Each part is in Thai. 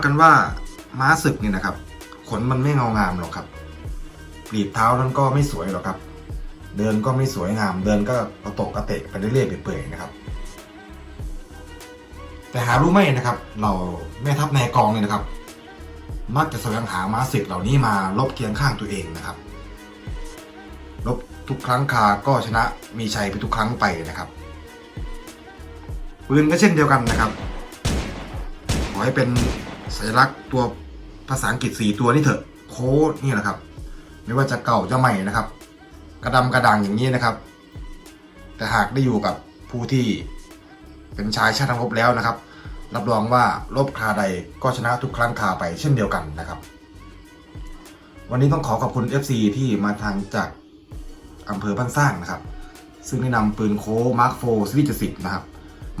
ากันว่าม้าศึกเนี่ยนะครับ ขนมันไม่เงางามหรอกครับกรีบเท้านั้นก็ไม่สวยหรอกครับ เดินก็ไม่สวยงาม เดินก็กระตกกระเตะไปเรื่อยๆเปื่อยๆนะครับ แต่หารู้ไหมนะครับ เราแม่ทัพนายกองเนี่ยนะครับ มักจะแสวงหาม้าศึกเหล่านี้มาลบเคียงข้างตัวเองนะครับลบทุกครั้งคาก็ชนะมีชัยไปทุกครั้งไปนะครับปืนก็เช่นเดียวกันนะครับขอให้เป็น สัญลักษณ์ตัวภาษาอังกฤษสี่ตัวนี่เถอะโค้ดนี่แหละครับ ไม่ว่าจะเก่าจะใหม่นะครับ กระดำกระดังอย่างนี้นะครับ แต่หากได้อยู่กับผู้ที่เป็นชายชาติรบแล้วนะครับ รับรองว่าลบคาใดก็ชนะทุกครั้งคาไปเช่นเดียวกันนะครับ วันนี้ต้องขอขอบคุณ FC ที่มาทางจากอำเภอบ้านสร้างนะครับ ซึ่งได้นำปืนโค้มาร์คโฟซีรีส์70นะครับ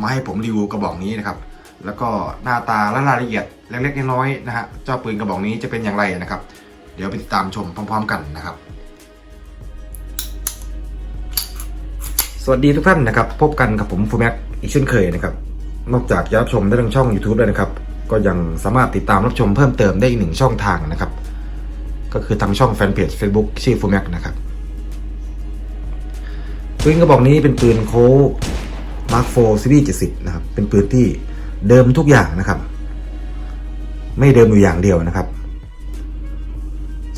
มาให้ผมรีวิวกระบอกนี้นะครับ แล้วก็หน้าตาและรายละเอียดเล็กๆน้อยๆนะฮะเจ้าปืนกระบอกนี้จะเป็นอย่างไรนะครับ เดี๋ยวไปติดตามชมพร้อม ๆ กันนะครับ สวัสดีทุกท่านนะครับ พบกันกับผมฟูแม็กอีกเช่นเคยนะครับ นอกจากจะรับชมได้ทางช่อง YouTube แล้วนะครับ ก็ยังสามารถติดตามรับชมเพิ่มเติมได้อีกหนึ่งช่องทางนะครับ ก็คือทางช่องแฟนเพจ Facebook ชื่อฟูแม็กนะครับปืนกระบอกนี้เป็นปืนโค้มาร์คโฟซีรีส์70นะครับ เป็นปืนที่ เดิมทุกอย่างนะครับ ไม่เดิมอยู่อย่างเดียวนะครับ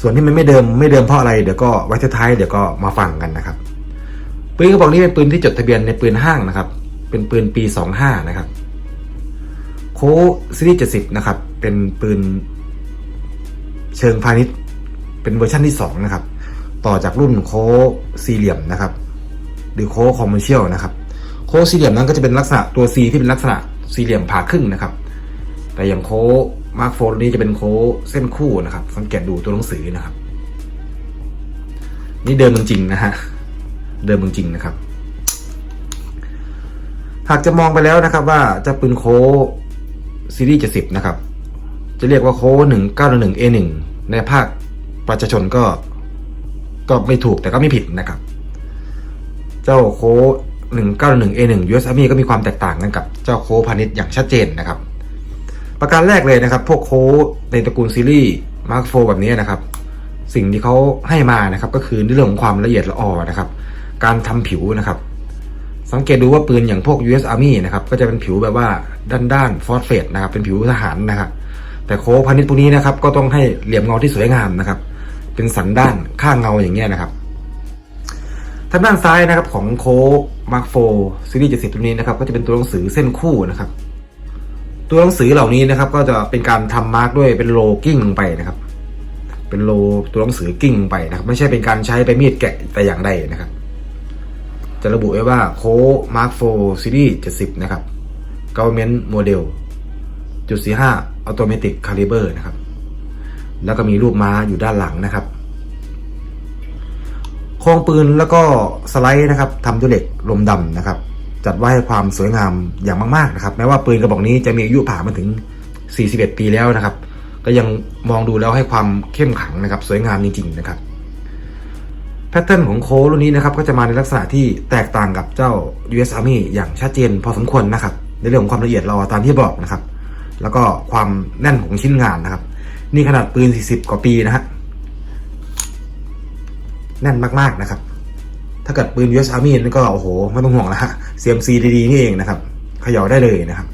ส่วนที่มันไม่เดิมไม่เดิมเพราะอะไรเดี๋ยวก็ไว้ท้ายเดี๋ยวก็มาฟังกันนะครับปืนกระบอกนี้เป็นปืนที่จดทะเบียนในปืนห้างนะครับ เป็นปืนปี 25 นะครับ โคซีรีส์70 นะครับ เป็นปืนเชิงพาณิชย์ เป็นเวอร์ชันที่ 2 นะครับ ต่อจากรุ่นโคสี่เหลี่ยมนะครับ หรือโคคอมเมอร์เชียลนะครับ โคสี่เหลี่ยมนั้นก็จะเป็นลักษณะตัว C ที่เป็นลักษณะ สี่เหลี่ยมผ่าครึ่งนะครับ แต่อย่างโค้มาร์คโฟนี้จะเป็นโค้เส้นคู่นะครับ สังเกตดูตัวหนังสือนะครับ นี่เดิมจริงๆนะฮะเดิมจริงๆนะครับ หากจะมองไปแล้วนะครับ ว่าจะปืนโค้ซีรีส์70นะครับ จะเรียกว่าโค้1911 A1 ในภาคประชาชนก็ก็ไม่ถูกแต่ก็ไม่ผิดนะครับ เจ้าโค้ 1911 A1 US Army ก็มีความแตกต่างกันกับเจ้าโค้พาณิชย์อย่างชัดเจนนะครับ ประการแรกเลยนะครับ พวกโค้ในตระกูลซีรีส์ Mark IV แบบนี้นะครับ สิ่งที่เขาให้มานะครับ ก็คือเรื่องของความละเอียดละออนะครับ การทำผิวนะครับ สังเกตดูว่าปืนอย่างพวก US Army นะครับก็จะเป็นผิวแบบว่าด้านด้านฟอสเฟตนะครับ เป็นผิวทหารนะครับแต่โค้พาณิชย์พวกนี้นะครับ ก็ต้องให้เหลี่ยมเงาที่สวยงามนะครับ เป็นสันด้านข้างเงาอย่างเงี้ยนะครับ ทางด้านซ้ายนะครับของโค้มาร์คโฟซีรีส์70ตัวนี้นะครับก็จะเป็นตัวหนังสือเส้นคู่นะครับ ตัวหนังสือเหล่านี้นะครับ ก็จะเป็นการทำมาร์กด้วยเป็นโลกิ้งลงไปนะครับ เป็นโลตัวหนังสือกิ้งไปนะครับ ไม่ใช่เป็นการใช้ไปมีดแกะแต่อย่างใดนะครับ จะระบุไว้ว่าโค้มาร์คโฟซีรีส์70นะครับ government model จุด45 automatic caliber นะครับ แล้วก็มีรูปม้าอยู่ด้านหลังนะครับ โครงปืนแล้วก็สไลด์นะครับทำด้วยเหล็กลมดำนะครับ จัดไว้ให้ความสวยงามอย่างมากๆนะครับ แม้ว่าปืนกระบอกนี้จะมีอายุผ่านมาถึง 41 ปีแล้วนะครับ ก็ยังมองดูแล้วให้ความเข้มขังนะครับ สวยงามจริงๆนะครับแพทเทิร์นของโค้รุ่นนี้นะครับก็จะมาในลักษณะที่แตกต่างกับเจ้า US Army อย่างชัดเจนพอสมควรนะครับ ในเรื่องของความละเอียดเราตามที่บอกนะครับ แล้วก็ความแน่นของชิ้นงานนะครับ นี่ขนาดปืน 40 กว่าปีนะฮะ แน่นมากๆนะครับ ถ้าเกิดปืน US Army นี่ก็โอ้โหไม่ต้องห่วงแล้วฮะ CMC ดีๆนี่เองนะครับเขย่าได้เลยนะครับ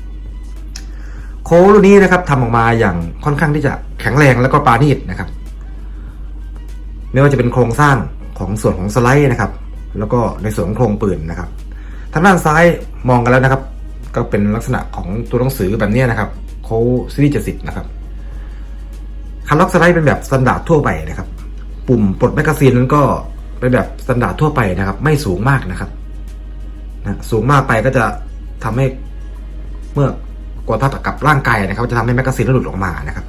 โค้ดรุ่นนี้นะครับทำออกมาอย่างค่อนข้างที่จะแข็งแรงแล้วก็ปราณีตนะครับ ไม่ว่าจะเป็นโครงสร้างของส่วนของสไลด์นะครับ แล้วก็ในส่วนของโครงปืนนะครับทางด้านซ้ายมองกันแล้วนะครับ ก็เป็นลักษณะของตัวหนังสือแบบนี้นะครับโค้ซีรีส์70นะครับคันล็อกสไลด์เป็นแบบสแตนดาร์ดทั่วไปนะครับ ปุ่มปลดแมกกาซีนนั้นก็เป็นแบบสแตนดาร์ดทั่วไปนะครับ ไม่สูงมากนะครับนะสูงมากไปก็จะทำให้เมื่อกดทับกับร่างกายนะครับ จะทำให้แมกกาซีนหลุดออกมานะครับ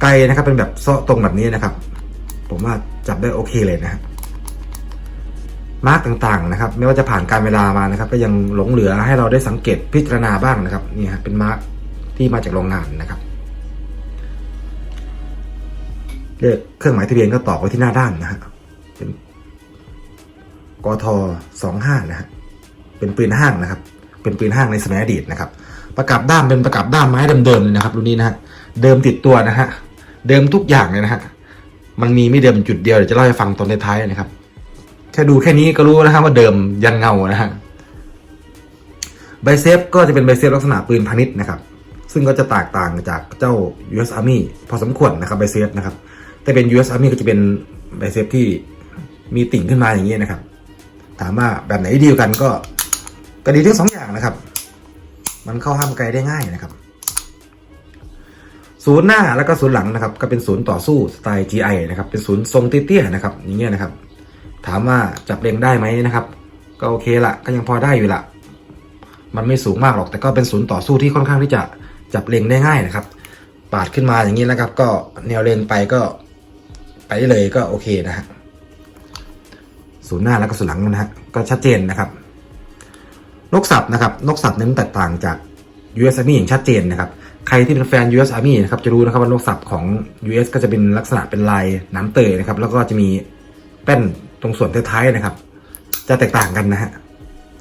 ไกลนะครับเป็นแบบเซาะตรงแบบนี้นะครับ ผมว่าจับได้โอเคเลยนะฮะมาร์กต่างๆนะครับ ไม่ว่าจะผ่านการเวลามานะครับ ก็ยังหลงเหลือให้เราได้สังเกตพิจารณาบ้างนะครับนี่ฮะเป็นมาร์กที่มาจากโรงงานนะครับ เลขเครื่องหมายทะเบียนก็ตอกไว้ที่หน้าด้านนะฮะเป็นกทสองห้านะฮะเป็นปืนห้างนะครับ เป็นปืนห้างในสมัยอดีตนะครับ ประกับด้ามเป็นประกับด้ามไม้เดิมๆเลยนะครับรุ่นนี้นะฮะเดิมติดตัวนะฮะเดิมทุกอย่างเลยนะฮะมันมีไม่เดิมจุดเดียวเดี๋ยวจะเล่าให้ฟังตอนท้ายๆนะครับแค่ดูแค่นี้ก็รู้นะครับว่าเดิมยันเงานะฮะใบเซฟก็จะเป็นใบเซฟลักษณะปืนพาณิชย์นะครับ ซึ่งก็จะแตกต่างจากเจ้า US Army พอสมควรนะครับใบเซฟนะครับ แต่เป็น US Army ก็จะเป็นใบเซฟที่มีติ่งขึ้นมาอย่างนี้นะครับ ถามว่าแบบไหนดีกันก็ก็ดีทั้งสองอย่างนะครับ มันเข้าห้ามไกลได้ง่ายนะครับ ศูนย์หน้าแล้วก็ศูนย์หลังนะครับ ก็เป็นศูนย์ต่อสู้สไตล์ GI นะครับ เป็นศูนย์ทรงเตี้ยๆนะครับ อย่างเงี้ยนะครับ ถามว่าจับเล็งได้ไหมนะครับ ก็โอเคละก็ยังพอได้อยู่ละมันไม่สูงมากหรอกแต่ก็เป็นศูนย์ต่อสู้ที่ค่อนข้างที่จะ จับเล็งได้ง่ายนะครับ ปาดขึ้นมาอย่างนี้นะครับ ก็แนวเล็งไปก็ไปได้เลยก็โอเคนะฮะศูนย์หน้าแล้วก็ศูนย์หลังนะฮะก็ชัดเจนนะครับ นกสับนะครับ นกสับนั้นแตกต่างจาก US Army อย่างชัดเจนนะครับ ใครที่เป็นแฟน US Army นะครับจะรู้นะครับว่านกสับของ US ก็จะเป็นลักษณะเป็นลายน้ำเตยนะครับ แล้วก็จะมีแป้นตรงส่วนท้ายๆนะครับ จะแตกต่างกันนะฮะ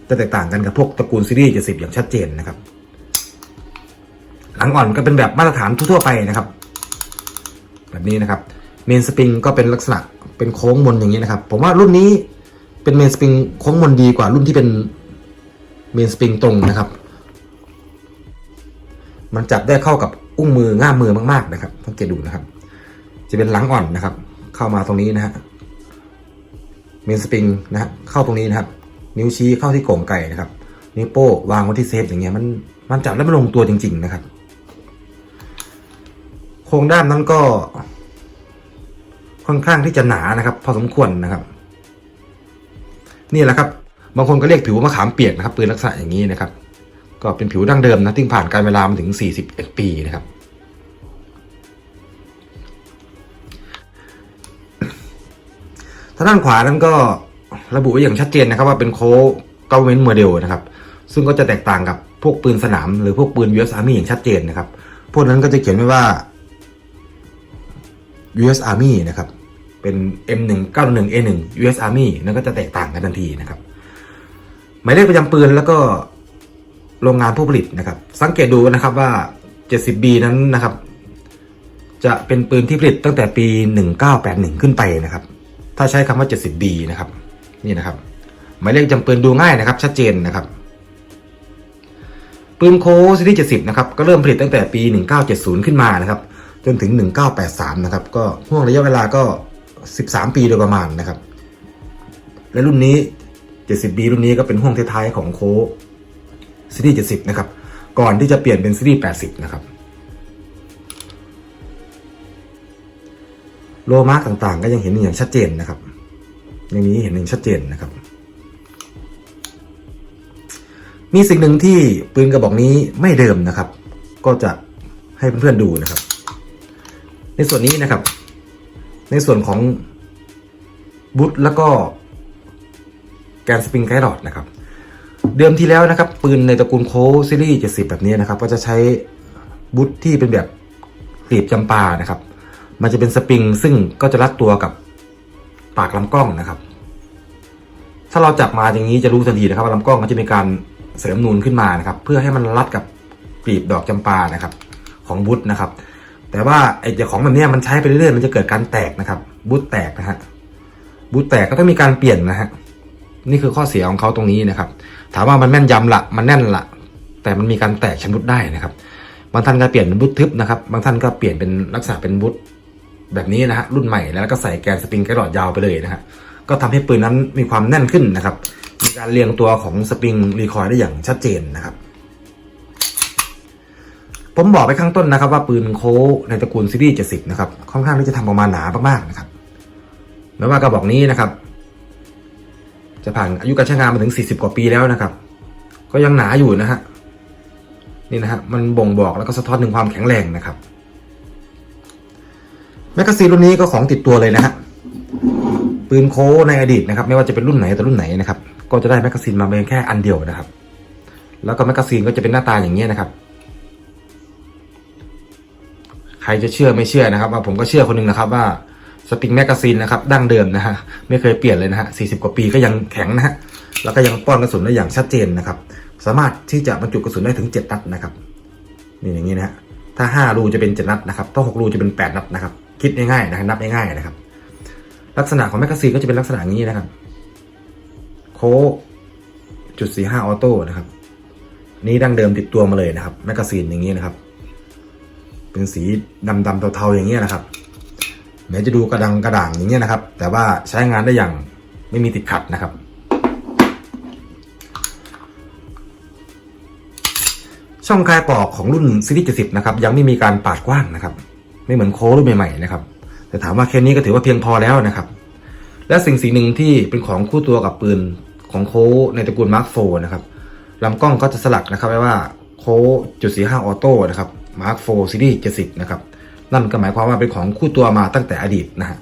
จะแตกต่างกันกับพวกตระกูลซีรีส์70อย่างชัดเจนนะครับ หลังอ่อนก็เป็นแบบมาตรฐานทั่วไปนะครับ แบบนี้นะครับเมนสปริงก็เป็นลักษณะเป็นโค้งมนอย่างนี้นะครับ ผมว่ารุ่นนี้เป็นเมนสปริงโค้งมนดีกว่ารุ่นที่เป็นเมนสปริงตรงนะครับ มันจับได้เข้ากับอุ้งมือง่ามมือมากๆนะครับสังเกตดูนะครับ จะเป็นหลังอ่อนนะครับ เข้ามาตรงนี้นะฮะเมนสปริงนะฮะเข้าตรงนี้นะครับ นิ้วชี้เข้าที่โก่งไก่นะครับนิ้วโป้วางไว้ที่เซฟอย่างเงี้ยมันมันจับแล้วมันลงตัวจริง ๆ นะครับ โครงด้ามนั้นก็ ค่อนข้างที่จะหนานะครับ พอสมควรนะครับ นี่แหละครับ บางคนก็เรียกผิวมะขามเปียกนะครับ ปืนลักษณะอย่างนี้นะครับ ก็เป็นผิวดั้งเดิมนะที่ผ่านการเวลามาถึง 41 ปีนะครับ ทางด้านขวานั้นก็ระบุไว้อย่างชัดเจนนะครับ ว่าเป็นโค้ก v e r n m e n t model นะครับ ซึ่งก็จะแตกต่างกับพวกปืนสนามหรือพวกปืน US Army อย่างชัดเจนนะครับ พวกนั้นก็จะเขียนไว้ว่า US Army นะครับ เป็น M191A1 US Army นั่นก็จะแตกต่างกันทันทีนะครับ หมายเลขประจำปืนแล้วก็โรงงานผู้ผลิตนะครับ สังเกตดูนะครับว่า 70B นั้นนะครับ จะเป็นปืนที่ผลิตตั้งแต่ปี 1981 ขึ้นไปนะครับ ถ้าใช้คำว่า 70B นะครับ นี่นะครับ หมายเลขประจำปืนดูง่ายนะครับ ชัดเจนนะครับปืนโคซีรีส์70 นะครับ ก็เริ่มผลิตตั้งแต่ปี 1970 ขึ้นมานะครับ จนถึง 1983 นะครับ ก็ห่วงระยะเวลาก็ 13 ปีโดยประมาณนะครับ และรุ่นนี้ 70B รุ่นนี้ก็เป็นห่วงท้ายๆของโค้ซีรีส์70 นะครับ ก่อนที่จะเปลี่ยนเป็นซีรีส์80 นะครับ โลมาร์กต่างๆ ก็ยังเห็นอย่างชัดเจนนะครับ อย่างนี้เห็นอย่างชัดเจนนะครับ มีสิ่งหนึ่งที่ปืนกระบอกนี้ไม่เดิมนะครับ ก็จะให้เพื่อนๆดูนะครับ ในส่วนนี้นะครับ ในส่วนของบุตแล้วก็แกนสปริงไกด์รอดนะครับ เดิมทีแล้วนะครับ ปืนในตระกูลโคซีรีส์70 แบบนี้นะครับ ก็จะใช้บุตที่เป็นแบบกลีบจำปานะครับ มันจะเป็นสปริงซึ่งก็จะรัดตัวกับปากลำกล้องนะครับ ถ้าเราจับมาอย่างนี้จะรู้ทันทีนะครับว่าลำกล้องมันจะมีการเสริมนูนขึ้นมานะครับ เพื่อให้มันรัดกับกลีบดอกจำปานะครับ ของบุตนะครับ แต่ว่าไอ้เจ้าของแบบนี้มันใช้ไปเรื่อยๆมันจะเกิดการแตกนะครับบุตแตกนะฮะบุตแตกก็ต้องมีการเปลี่ยนนะฮะนี่คือข้อเสียของเขาตรงนี้นะครับ ถามว่ามันแม่นยำละมันแน่นละแต่มันมีการแตกชำรุดได้นะครับบางท่านก็เปลี่ยนเป็นบุตทึบนะครับบางท่านก็เปลี่ยนเป็นลักษณะเป็นบุตแบบนี้นะฮะรุ่นใหม่แล้วก็ใส่แกนสปริงกระดอดยาวไปเลยนะฮะก็ทำให้ปืนนั้นมีความแน่นขึ้นนะครับ มีการเรียงตัวของสปริงรีคอยล์ได้อย่างชัดเจนนะครับ ผมบอกไปข้างต้นนะครับ ว่าปืนโค้ในตระกูลซีรีส์70 นะครับ ค่อนข้างที่จะทำออกมาหนามากๆนะครับแม้ว่ากระบอกนี้นะครับ จะผ่านอายุการใช้งานมาถึง 40 กว่าปีแล้วนะครับ ก็ยังหนาอยู่นะฮะนี่นะฮะมันบ่งบอกแล้วก็สะท้อนถึงความแข็งแรงนะครับแมกกาซีนรุ่นนี้ก็ของติดตัวเลยนะฮะปืนโค้ในอดีตนะครับ ไม่ว่าจะเป็นรุ่นไหนแต่รุ่นไหนนะครับ ก็จะได้แมกกาซีนมาเพียงแค่อันเดียวนะครับ แล้วก็แมกกาซีนก็จะเป็นหน้าตาอย่างนี้นะครับ ใครจะเชื่อไม่เชื่อนะครับ ว่าผมก็เชื่อคนหนึ่งนะครับว่าสปริงแมกกาซีนนะครับดั้งเดิมนะฮะไม่เคยเปลี่ยนเลยนะฮะ40กว่าปีก็ยังแข็งนะฮะแล้วก็ยังป้อนกระสุนได้อย่างชัดเจนนะครับ สามารถที่จะบรรจุกระสุนได้ถึง 7 นัดนะครับนี่อย่างนี้นะฮะถ้า 5 รูจะเป็น 7 นัดนะครับถ้า6รูจะเป็น 8 นัดนะครับคิดง่ายๆนะนับง่ายๆนะครับ ลักษณะของแมกกาซีนก็จะเป็นลักษณะนี้นะครับ โค้จุดสี่ห้าออโต้นะครับนี่ดั้งเดิมติดตัวมาเลยนะครับแมกกาซีนอย่างนี้นะครับ เป็นสีดำๆเทาๆอย่างนี้ยนะครับแม้จะดูกระดังกระด่างอย่างเงี้ยนะครับ แต่ว่าใช้งานได้อย่างไม่มีติดขัดนะครับ ช่องคลายปอกของรุ่นซีรีส์70นะครับยังไม่มีการปาดกว้างนะครับ ไม่เหมือนโค้รุ่นใหม่ๆนะครับแต่ถามว่าแค่นี้ก็ถือว่าเพียงพอแล้วนะครับ และสิ่งสิ่งหนึ่งที่เป็นของคู่ตัวกับปืนของโค้ในตระกูลมาร์คโฟนะครับลำกล้องก็จะสลักนะครับไว้ว่าโค้จุดสีห้าออโต้นะครับ มาร์คโฟซีรีส์70 นะครับ นั่นก็หมายความว่าเป็นของคู่ตัวมาตั้งแต่อดีตนะฮะ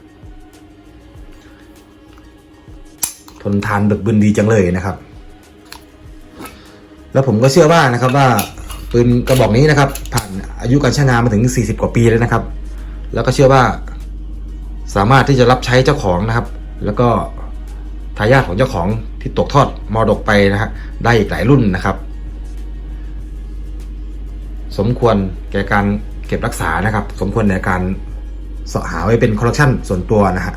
ทนทานบึกบึนดีจังเลยนะครับ แล้วผมก็เชื่อว่านะครับว่าปืนกระบอกนี้นะครับ ผ่านอายุการใช้งานมาถึง 40 กว่าปีแล้วนะครับ แล้วก็เชื่อว่าสามารถที่จะรับใช้เจ้าของนะครับ แล้วก็ทายาทของเจ้าของที่ตกทอดมรดกไปนะฮะได้อีกหลายรุ่นนะครับ สมควรแก่การเก็บรักษานะครับ สมควรในการเสาะหาไว้เป็นคอลเลคชันส่วนตัวนะฮะ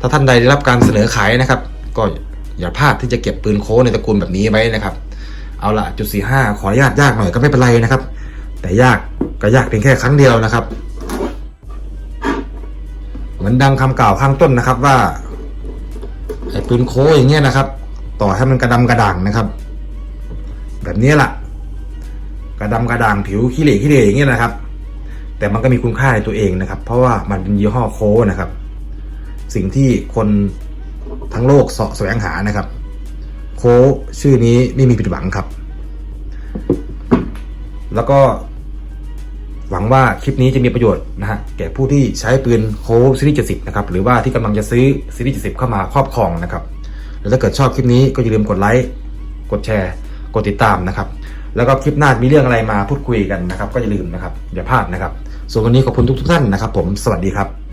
ถ้าท่านใดได้รับการเสนอขายนะครับ ก็อย่าพลาดที่จะเก็บปืนโค้ในตระกูลแบบนี้ไว้นะครับ เอาละจุดสี่ห้าขออนุญาตยากหน่อยก็ไม่เป็นไรนะครับ แต่ยากก็ยากเพียงแค่ครั้งเดียวนะครับ เหมือนดังคำกล่าวข้างต้นนะครับว่าไอ้ปืนโค้อย่างเงี้ยนะครับ ต่อให้มันกระดำกระด่างนะครับ แบบนี้แหละ ระดำกระด่างผิวขี้เหร่ขี้เหร่อย่างเงี้ยนะครับ แต่มันก็มีคุณค่าในตัวเองนะครับ เพราะว่ามันเป็นยี่ห้อโค้นะครับ สิ่งที่คนทั้งโลกเสาะแสวงหานะครับ โค้ชื่อนี้ไม่มีผิดหวังครับ แล้วก็หวังว่าคลิปนี้จะมีประโยชน์นะฮะแก่ผู้ที่ใช้ปืนโค้ซีรีส์70นะครับหรือว่าที่กำลังจะซื้อซีรีส์70เข้ามาครอบครองนะครับแล้วถ้าเกิดชอบคลิปนี้ก็อย่าลืมกดไลค์กดแชร์ กดติดตามนะครับ แล้วก็คลิปหน้ามีเรื่องอะไรมาพูดคุยกันนะครับ ก็อย่าลืมนะครับอย่าพลาดนะครับ ส่วนวันนี้ขอบคุณทุกทุกท่านนะครับ ผมสวัสดีครับ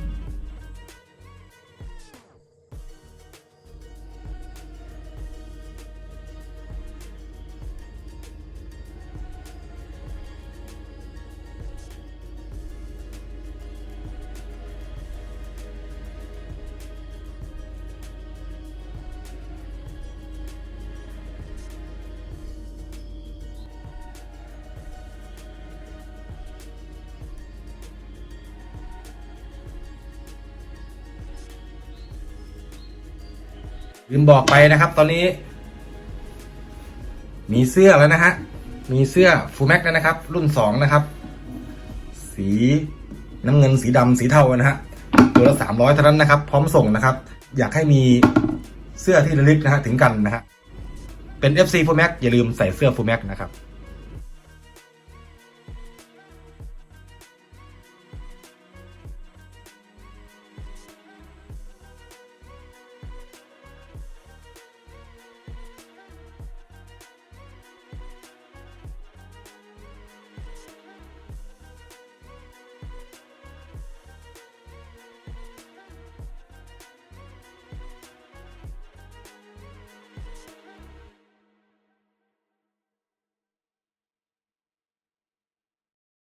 ลืมบอกไปนะครับ ตอนนี้ มีเสื้อแล้วนะฮะ มีเสื้อฟูแม็กแล้วนะครับ รุ่นสองนะครับ สีน้ำเงินสีดำสีเทานะฮะตัวละสามร้อยเท่านั้นนะครับ พร้อมส่งนะครับ อยากให้มีเสื้อที่ระลึกนะฮะถึงกันนะฮะเป็น FC ฟูแม็กอย่าลืมใส่เสื้อฟูแม็กนะครับ